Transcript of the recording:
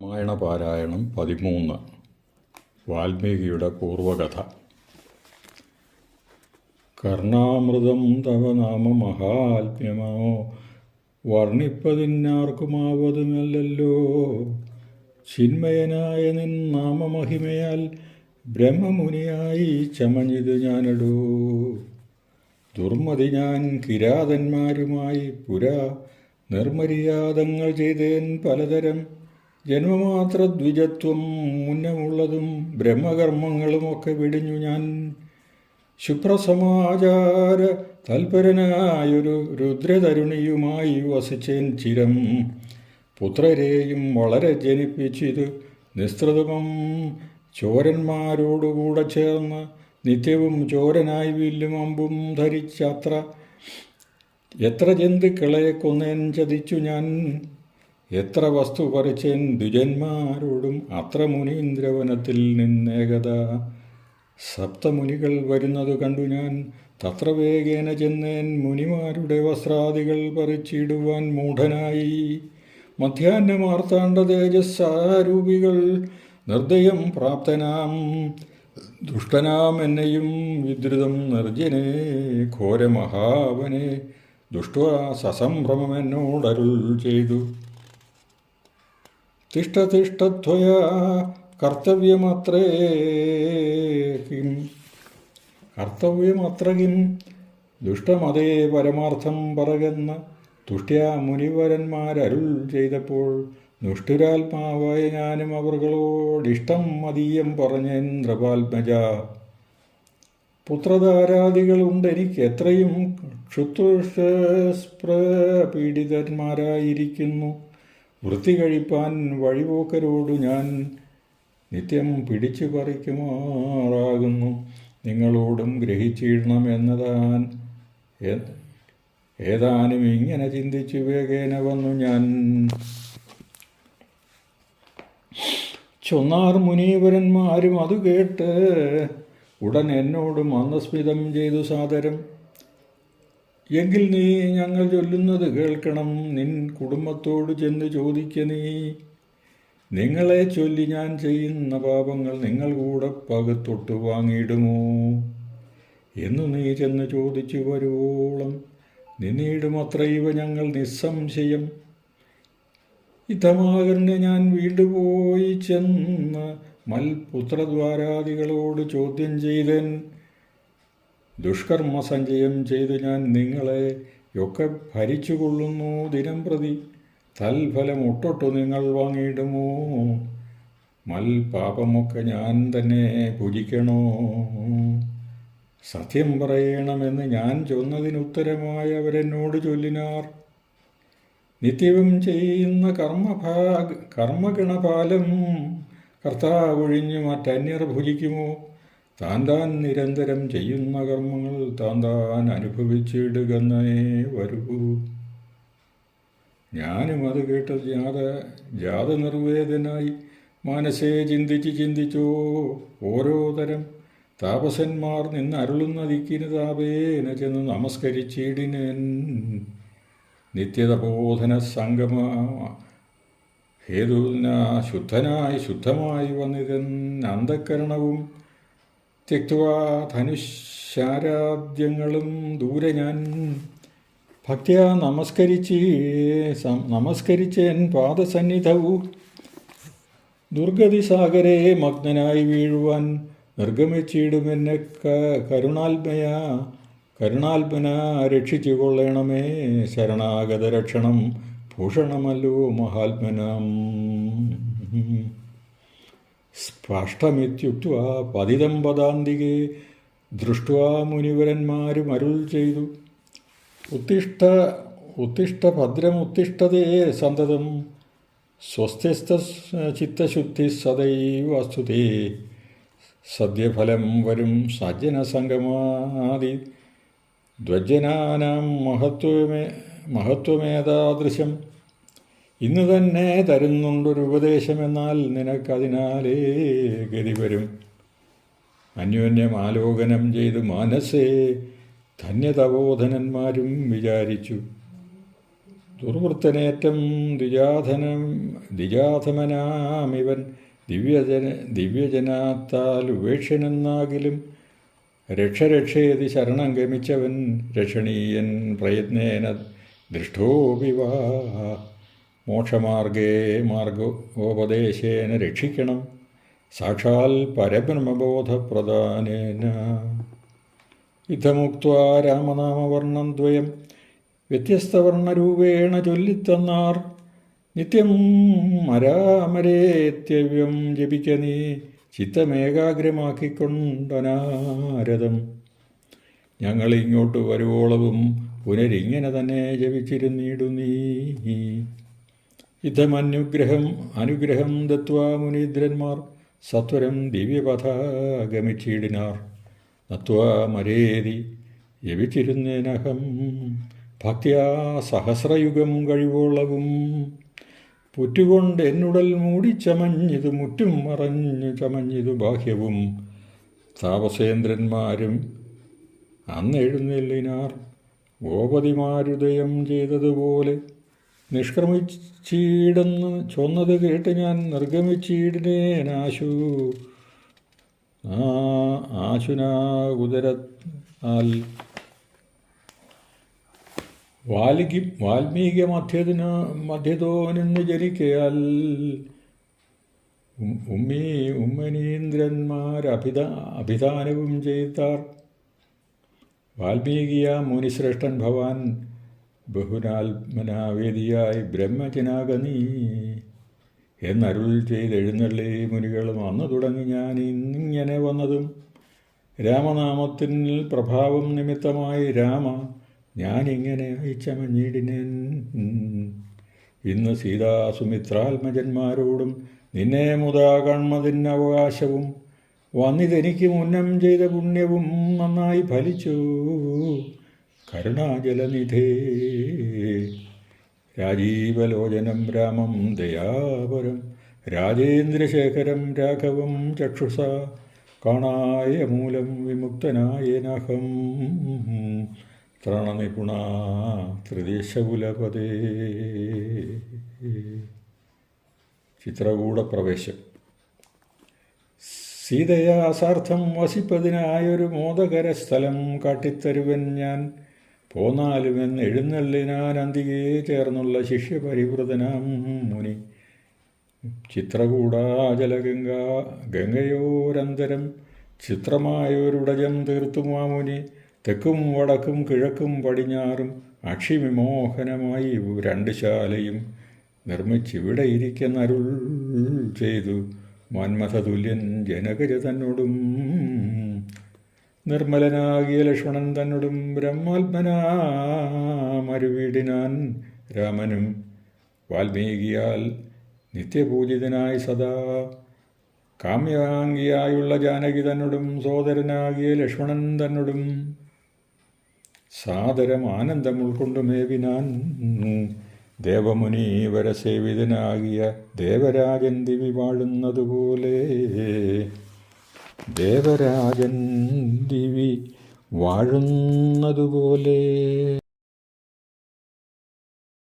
രാമായണ പാരായണം പതിമൂന്ന്. വാൽമീകിയുടെ പൂർവകഥ കർണാമൃതം തവ നാമ മഹാത്മ്യമോ വർണിപ്പതിനാർക്കുമാവതുമല്ലല്ലോ ചിന്മയനായ നിൻ നാമമഹിമയാൽ ബ്രഹ്മമുനിയായി ചമഞ്ഞിത് ഞാനടൂ. ദുർമതി ഞാൻ കിരാതന്മാരുമായി പുരാ നിർമര്യാദങ്ങൾ ചെയ്തേൻ പലതരം ജന്മമാത്ര ദ്വിജത്വം മുന്നമുള്ളതും ബ്രഹ്മകർമ്മങ്ങളുമൊക്കെ വെടിഞ്ഞു ഞാൻ. ശുഭ്രസമാചാര തൽപരനായൊരു രുദ്രതരുണിയുമായി വസിച്ചേൻ ചിരം. പുത്രരെയും വളരെ ജനിപ്പിച്ചിത് നിസ്തൃതമം. ചോരന്മാരോടുകൂടെ ചേർന്ന് നിത്യവും ചോരനായി വില്ലും അമ്പും ധരിച്ചത്ര എത്ര ജന്തുക്കളെ കൊന്നേൻ ചതിച്ചു ഞാൻ. എത്ര വസ്തു പറിച്ചേൻ ദ്വിജന്മാരോടും അത്ര മുനീന്ദ്രവനത്തിൽ നിന്നേകത. സപ്തമുനികൾ വരുന്നത് കണ്ടു ഞാൻ. തത്ര വേഗേന ചെന്നേൻ മുനിമാരുടെ വസ്ത്രാദികൾ പറിച്ചിടുവാൻ മൂഢനായി. മധ്യാഹ്നമാർത്താണ്ട തേജസ്സാരൂപികൾ നിർദ്ദയം പ്രാപ്തനാം. ദുഷ്ടനാം എന്നെയും വിദ്രുതം നിർജനെ ഘോരമഹാവനെ. ദുഷ്ട സസംഭ്രമം എന്നോടരുൾ ചെയ്തു. തിഷ്ടതിഷ്ടത്വയ കർത്തവ്യമത്രേ കിം. കർത്തവ്യമത്ര കിം ദുഷ്ടമതേ പരമാർത്ഥം പറകെന്ന് തുഷ്ട്യാ മുനിവരന്മാരരുൾ ചെയ്തപ്പോൾ ദുഷ്ടുരാത്മാവായ ഞാനും അവർകളോടിഷ്ടം മതീയം പറഞ്ഞ ഇന്ദ്രപാത്മജ പുത്രധാരാദികളുണ്ടെനിക്ക് എത്രയും ക്ഷുത്തുഷ്പീഡിതന്മാരായിരിക്കുന്നു വൃത്തി കഴിപ്പാൻ വഴിപോക്കരോട് ഞാൻ നിത്യം പിടിച്ചു പറിക്കുമാറാകുന്നു. നിങ്ങളോടും ഗ്രഹിച്ചിടണം എന്നതാൻ ഏ- ഏതാനും ഇങ്ങനെ ചിന്തിച്ചു വേഗേന വന്നു ഞാൻ. ചൊന്നാർ മുനീവരന്മാരും അത് കേട്ട് ഉടൻ എന്നോടും മന്ദസ്മിതം ചെയ്തു സാദരം. എങ്കിൽ നീ ഞങ്ങൾ ചൊല്ലുന്നത് കേൾക്കണം. നിൻ കുടുംബത്തോട് ചെന്ന് ചോദിക്ക നീ. നിങ്ങളെ ചൊല്ലി ഞാൻ ചെയ്യുന്ന പാപങ്ങൾ നിങ്ങൾ കൂടെ പകത്തൊട്ട് വാങ്ങിയിടുമോ? എന്നു നീ ചെന്ന് ചോദിച്ചു വരുവോളം നിന്നീടുമത്ര ഇവ ഞങ്ങൾ നിസ്സംശയം. ഇതമാകറിന് ഞാൻ വീണ്ടുപോയി ചെന്ന് മൽപുത്രദ്വാരാദികളോട് ചോദ്യം ചെയ്തൻ. ദുഷ്കർമ്മ സഞ്ചയം ചെയ്ത് ഞാൻ നിങ്ങളെ ഒക്കെ ഭരിച്ചുകൊള്ളുന്നു ദിനം പ്രതി തൽഫലം ഒട്ടൊട്ടു നിങ്ങൾ വാങ്ങിയിടുമോ? മൽപാപമൊക്കെ ഞാൻ തന്നെ പൂജിക്കണോ സത്യം പറയണമെന്ന് ഞാൻ ചൊന്നതിനുത്തരമായി അവരെന്നോട് ചൊല്ലിനാർ. നിത്യവും ചെയ്യുന്ന കർമ്മഭാഗ കർമ്മഗണപാലം കർത്താവൊഴിഞ്ഞ് മറ്റന്യർ ഭുജിക്കുമോ? താൻ താൻ നിരന്തരം ചെയ്യുന്ന കർമ്മങ്ങൾ താൻ താൻ അനുഭവിച്ചിടുകന്നേ വരൂ. ഞാനും അത് കേട്ട ജാത ജാത നിർവേദനായി മനസ്സേ ചിന്തിച്ച് ചിന്തിച്ചോ ഓരോ തരം താപസന്മാർ നിന്ന് അരുളുന്ന ദിക്കിന് താപേന ചെന്ന് നമസ്കരിച്ചിടിനൻ. നിത്യതബോധന സംഗമ ഹേതുന ശുദ്ധനായി ശുദ്ധമായി വന്നിതൻ അന്ധക്കരണവും തെക്വാ ധനുശാരാദ്യങ്ങളും ദൂരെ ഞാൻ ഭക്തിയ നമസ്കരിച്ച് നമസ്കരിച്ചേൻ പാദസന്നിധവും ദുർഗതി സാഗരെ മഗ്നനായി വീഴുവാൻ നിർഗമിച്ചിടുമെന്നെ കരുണാത്മയ കരുണാത്മന രക്ഷിച്ചു കൊള്ളണമേ ശരണാഗത രക്ഷണം ഭൂഷണമല്ലോ മഹാത്മനം. സ്പഷ്ടമിത്യുക്വാ പതിതം പദാന്തികെ ദൃഷ്ട്വാ മുനിവരന്മാരും അരുൾ ചെയ്തു. ഉത്തിഷ്ഠ ഉത്തിഷ്ഠ ഭദ്രമുത്തിഷ്ഠതേ സന്തതം സ്വസ്ഥസ്ഥ ചിത്തശുദ്ധി സദൈവ വസ്തുതേ സദ്യഫലം വരും സജ്ജനസംഗമാതി ധ്വജനാനാം മഹത്വമേ മഹത്വമേതാദൃശം ഇന്ന് തന്നെ തരുന്നുണ്ടൊരു ഉപദേശമെന്നാൽ നിനക്കതിനാലേ ഗതി വരും. അന്യോന്യം ആലോകനം ചെയ്ത് മനസ്സേ ധന്യതബോധനന്മാരും വിചാരിച്ചു. ദുർവൃത്തനേറ്റം ദ്വിജാധനം ദ്വിജാധമനാമിവൻ ദിവ്യജന ദിവ്യജനാത്താൽ ഉപേക്ഷനെന്നാകിലും രക്ഷരക്ഷേതി ശരണം ഗമിച്ചവൻ രക്ഷണീയൻ പ്രയത്നേന ദൃഷ്ടോപിവാ മോക്ഷമാർഗേ മാർഗോപദേശേന രക്ഷിക്കണം. സാക്ഷാൽ പരബ്രഹ്മബോധപ്രധാനേന ഇതമുക്ത രാമനാമവർണം ദ്വയം വ്യത്യസ്തവർണരൂപേണ ചൊല്ലിത്തന്നാർ. നിത്യം മരാമരേത്യവ്യം ജപിക്ക നീ ചിത്തമേകാഗ്രമാക്കിക്കൊണ്ടനാരദം. ഞങ്ങൾ ഇങ്ങോട്ട് വരുവോളവും പുനരിങ്ങനെ തന്നെ ജപിച്ചിരുന്നിടു നീ യുദ്ധമനുഗ്രഹം അനുഗ്രഹം ദത്വാ മുനീന്ദ്രന്മാർ. സത്വരം ദിവ്യപഥ ഗമിച്ചിടിനാർ നത്വാ മരേതി യവിച്ചിരുന്നേനഹം. ഭക്തിയാ സഹസ്രയുഗം കഴിവോളവും പുറ്റുകൊണ്ട് എന്നുടൽ മൂടി ചമഞ്ഞതു മുറ്റും മറഞ്ഞു ചമഞ്ഞിതു ബാഹ്യവും. താപസേന്ദ്രന്മാരും അന്നെഴുന്നേല്ലിനാർ. ഗോപതിമാരുദയം ചെയ്തതുപോലെ നിഷ്ക്രമിച്ചീടെന്ന് ചൊന്നത് കേട്ട് ഞാൻ നിർഗമിച്ചീടിനേനാശു ആ ആശുനാകുദരാൽ വാൽകി വാൽമീകി മധ്യതിന് മധ്യതോനിന്ന് ജനിക്കയാൽ. ഉമ്മീ ഉമ്മനീന്ദ്രന്മാരഭിത അഭിധാനവും ചെയ്താർ. വാൽമീകിയ മുനിശ്രേഷ്ഠൻ ഭവാൻ. ബഹുനാത്മനാവേദിയായി ബ്രഹ്മജനാകനീ. എന്നരുൾ ചെയ്തെഴുന്നള്ളി മുനികളും അന്ന് തുടങ്ങി ഞാൻ ഇന്നിങ്ങനെ വന്നതും രാമനാമത്തിൽ പ്രഭാവം നിമിത്തമായി രാമ ഞാൻ ഞാനിങ്ങനെ അയച്ചമഞ്ഞിടിനേൻ ഇന്ന് സീതാസുമിത്രാത്മജന്മാരോടും നിന്നെ മുതാ കൺമതിന് അവകാശവും വന്നിതെനിക്ക് മുന്നം ചെയ്ത പുണ്യവും നന്നായി ഫലിച്ചു. കരുണാജലനിധേ. രാജീവലോചനം രാമം ദയാപരം. രാജേന്ദ്രശേഖരം രാഘവം ചക്ഷുഷ കാണായ മൂലം വിമുക്തനായനഹം ത്രണനിപുണ ത്രിദേശകുലപതേ ചിത്രകൂടപ്രവേശം. സീതയാസാർത്ഥം വസിപ്പതിനായൊരു മോദകര സ്ഥലം കാട്ടിത്തരുവൻ ഞാൻ. പോന്നാലുമെന്ന് എഴുന്നള്ളിനാൻ അന്തികേ ചേർന്നുള്ള ശിഷ്യപരിവൃതനാം മുനി. ചിത്രകൂടാചലഗംഗ ഗംഗയോരന്തരം ചിത്രമായൊരുടജം തീർത്തുമാ മുനി. തെക്കും വടക്കും കിഴക്കും പടിഞ്ഞാറും അക്ഷിവിമോഹനമായി രണ്ട് ശാലയും നിർമ്മിച്ചിവിടെ ഇരിക്കുന്നരുൾ ചെയ്തു. മന്മഥതുല്യൻ ജനകജ തന്നോടും നിർമ്മലനാകിയ ലക്ഷ്മണൻ തന്നോടും ബ്രഹ്മാത്മനാമരുവിടിനാൻ രാമനും വാൽമീകിയാൽ നിത്യപൂജിതനായി സദാ. കാമ്യാംഗിയായുള്ള ജാനകി തന്നോടും സോദരനാകിയ ലക്ഷ്മണൻ തന്നോടും സാദരം ആനന്ദം ഉൾക്കൊണ്ടുമേവിനാൻ ദേവമുനീവരസേവിതനാകിയ ദേവരാജൻ ദിവി വാഴുന്നതുപോലെ. ദേവരാജൻ ദിവി വാഴുന്നതുപോലെ.